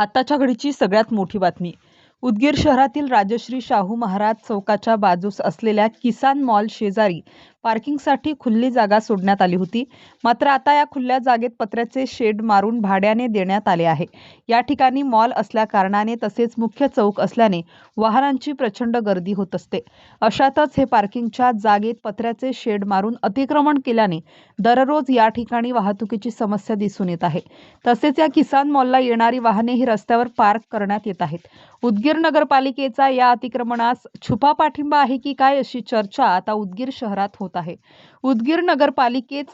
आताच्या घडीची सगळ्यात मोठी बातमी. उदगीर शहरातील राजश्री शाहू महाराज चौकाच्या बाजूस असलेल्या किसान मॉल शेजारी पार्किंगसाठी खुल्ली जागा सोडण्यात आली होती. मात्र आता या खुल्या जागेत पत्र्याचे शेड मारून भाड्याने देण्यात आले आहे. या ठिकाणी मॉल असल्याकारणाने तसेच मुख्य चौक असल्याने वाहनांची प्रचंड गर्दी होत असते. अशातच हे पार्किंगच्या जागेत पत्र्याचे शेड मारून अतिक्रमण केल्याने दररोज या ठिकाणी वाहतुकीची समस्या दिसून येत आहे. तसेच या किसान मॉलला येणारी वाहने ही रस्त्यावर पार्क करण्यात येत आहेत. उदगीर नगरपालिकेचा या अतिक्रमणास छुपा पाठिंबा आहे की काय अशी चर्चा आता उदगीर शहरात होत आहे. उदगीर नगरपालिकेत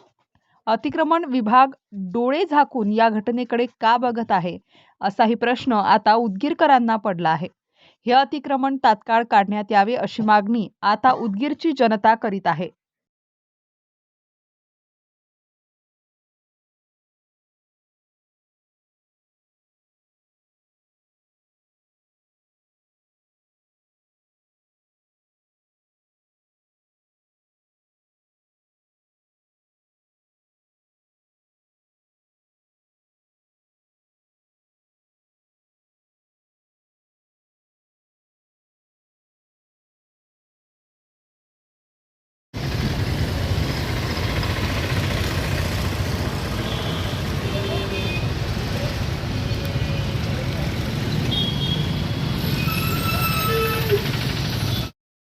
अतिक्रमण विभाग डोळे झाकून या घटनेकडे का बघत आहे? असाही प्रश्न आता उदगीरकरांना पडला आहे. हे अतिक्रमण तात्काळ काढण्यात यावे अशी मागणी आता उदगीरची जनता करीत आहे.